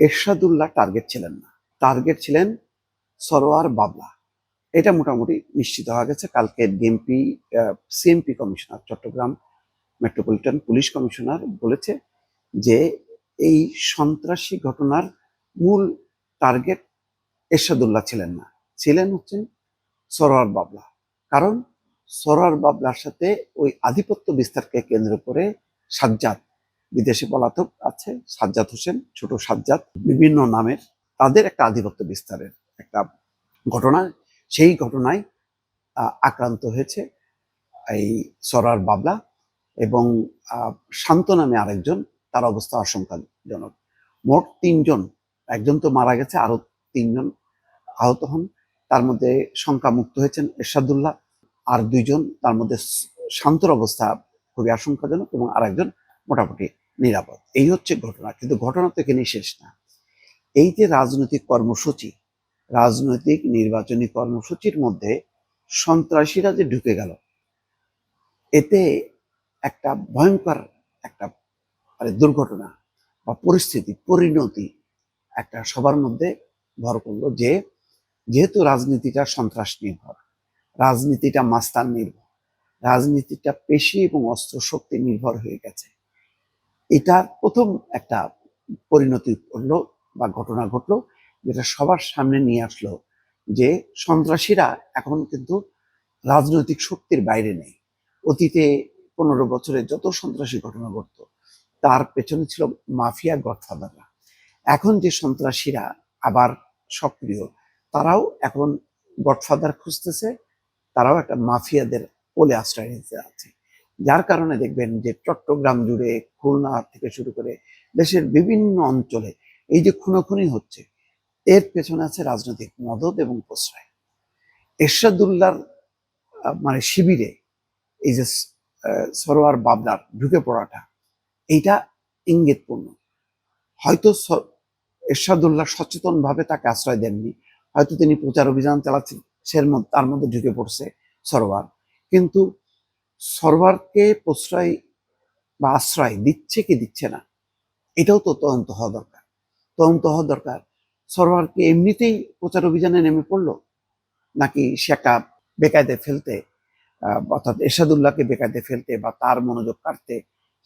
Ershadullah target ছিলেন না। Target ছিলেন সরোয়ার বাবলা। এটা মোটামুটি নিশ্চিত হওয়া গেছে। কালকে DMP CMP commissioner Chittagong metropolitan police commissioner বলেছে যে এই সন্ত্রাসী ঘটনার মূল টার্গেট এরশাদুল্লাহ ছিলেন না। ছিলেন হচ্ছেন সরোয়ার বাবলা। কারণ সরোয়ার বাবলার সাথে ওই আধিপত্য বিস্তারকে কেন্দ্র করে সাজ্জাদ বিদেশে পলাতক আছে, সাজ্জাদ হোসেন, ছোট সাজ্জাদ, বিভিন্ন নামের, তাদের একটা আধিপত্য বিস্তারের একটা ঘটনা। সেই ঘটনায় আক্রান্ত হয়েছে এই সরার বাবলা এবং শান্ত নামে আরেকজন, তার অবস্থা আশঙ্কাজনক। মোট তিনজন, একজন তো মারা গেছে আরও তিনজন আহত হন। তার মধ্যে সংখ্যামুক্ত হয়েছেন এরশাদুল্লাহ। আর দুইজন, তার মধ্যে শান্তর অবস্থা খুবই আশঙ্কাজনক এবং আরেকজন মোটামুটি নিরাপদ। এই হচ্ছে ঘটনা, কিন্তু ঘটনা তো এখানেই শেষ না। এই যে রাজনৈতিক কর্মসূচি, রাজনৈতিক নির্বাচনী কর্মসূচির মধ্যে সন্ত্রাসীরা যে ঢুকে গেল, এতে একটা ভয়ঙ্কর একটা মানে দুর্ঘটনা বা পরিস্থিতি, পরিণতি একটা সবার মধ্যে ভর করল যে যেহেতু রাজনীতিটা সন্ত্রাস নির্ভর রাজনীতিটা মাস্তান নির্ভর রাজনীতিটা পেশি এবং অস্ত্র শক্তি নির্ভর হয়ে গেছে এটা প্রথম একটা পরিণতি করল বা ঘটনা ঘটলো, যেটা সবার সামনে নিয়ে আসলো যে সন্ত্রাসীরা এখন কিন্তু রাজনৈতিক শক্তির বাইরে নেই। অতীতে পনেরো বছরে যত সন্ত্রাসী ঘটনা ঘটতো, তার পেছনে ছিল মাফিয়া গডফাদাররা। এখন যে সন্ত্রাসীরা আবার সক্রিয়, তারাও এখন গডফাদার খুঁজতেছে, তারাও একটা মাফিয়াদের কোলে আশ্রয় নিতে আছে। যার কারণে দেখবেন যে চট্টগ্রাম জুড়ে খুলনা থেকে শুরু করে দেশের বিভিন্ন অঞ্চলে এই যে খুনোখুনি হচ্ছে, এর পেছনে আছে রাজনৈতিক মদত এবং প্রশ্রয়। এরশাদুল্লার মানে শিবিরে এই যে সরোয়ার বাবলার ঢুকে পড়াটা, এইটা ইঙ্গিতপূর্ণ। হয়তো এরশাদুল্লাহ সচেতনভাবে তাকে আশ্রয় দেননি, হয়তো তিনি প্রচার অভিযান চালাচ্ছেন সে তার মধ্যে ঢুকে পড়ছে সরোয়ার। কিন্তু সরোয়ারকে প্রশ্রয় বা আশ্রয় দিচ্ছে কি দিচ্ছে না, এটাও তো তদন্ত হওয়া দরকার। তদন্ত হওয়া দরকার। সরোয়ারকে এমনিতেই প্রচার অভিযানে নেমে পড়ল? নাকি একটা বেকায়দে ফেলতে অর্থাৎ এরশাদুল্লাহকে বেকায়দে ফেলতে বা তার মনোযোগ কাটতে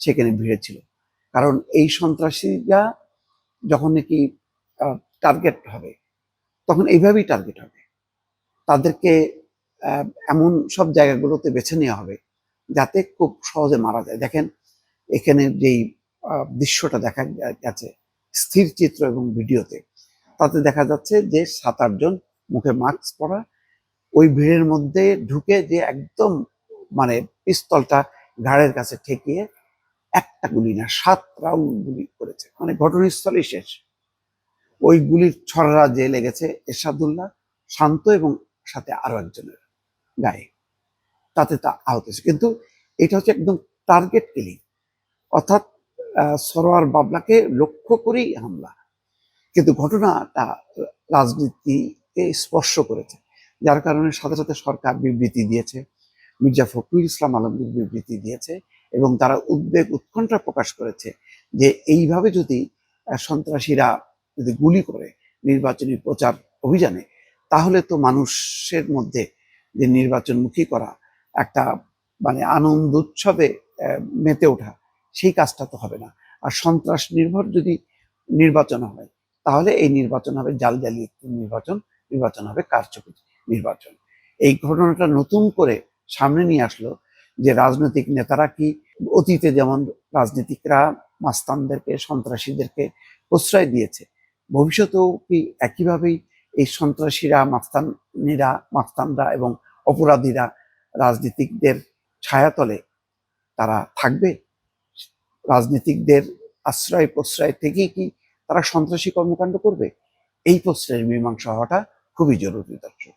সেখানে ভিড়ে ছিল? কারণ এই সন্ত্রাসীরা যখন নাকি টার্গেট হবে, তখন এইভাবেই টার্গেট হবে। তাদেরকে এমন সব জায়গাগুলোতে বেছে নেওয়া হবে যাতে খুব সহজে মারা যায়। দেখেন, এখানে যেই দৃশ্যটা দেখা গেছে স্থির চিত্র এবং ভিডিওতে, তাতে দেখা যাচ্ছে যে সাত আটজন মুখে মাস্ক পরা, ওই ভিড়ের মধ্যে ঢুকে যে একদম মানে পিস্তলটা ঘাড়ের কাছে ঠেকিয়ে একটা গুলি না, সাত রাউন্ড গুলি করেছে। মানে ঘটনাস্থলেই শেষ। ওই গুলির ছড়রা যে লেগেছে এরশাদুল্লাহ, শান্ত এবং সাথে আরও একজনের গায়ে। তাতে তা আহত হয়েছে। কিন্তু এটা হচ্ছে একদম টার্গেট কিলিং অর্থাৎ সরোয়ার বাবলাকে লক্ষ্য করেই হামলা। কিন্তু ঘটনাটা রাজনীতিকে স্পর্শ করেছে। যার কারণে সাথে সাথে সরকার বিবৃতি দিয়েছে, মির্জা ফখরুল ইসলাম আলমগীর বিবৃতি দিয়েছে এবং তারা উদ্বেগ, উৎকণ্ঠা প্রকাশ করেছে যে এইভাবে যদি সন্ত্রাসীরা যদি গুলি করে নির্বাচনী প্রচার অভিযানে, তাহলে তো মানুষের মধ্যে যে নির্বাচনমুখী করা একটা মানে আনন্দ উৎসবে মেতে ওঠা, সেই কাজটা তো হবে না। আর সন্ত্রাস নির্ভর যদি নির্বাচন হয়, তাহলে এই নির্বাচন হবে জাল জালি একটি নির্বাচন নির্বাচন হবে কারচুপি নির্বাচন। এই ঘটনাটা নতুন করে সামনে নিয়ে আসলো যে রাজনৈতিক নেতারা কি অতীতে যেমন রাজনীতিকরা মাস্তানদেরকে, সন্ত্রাসীদেরকে প্রশ্রয় দিয়েছে, ভবিষ্যতেও কি একইভাবেই এই সন্ত্রাসীরা, মাস্তানিরা, মাস্তানরা এবং অপরাধীরা রাজনীতিকদের ছায়াতলে তারা থাকবে। রাজনীতিকদের আশ্রয় প্রশ্রয় থেকেই কি তারা সন্ত্রাসী কর্মকাণ্ড করবে? এই প্রশ্নের মীমাংসা হওয়াটা খুবই জরুরি, দর্শক।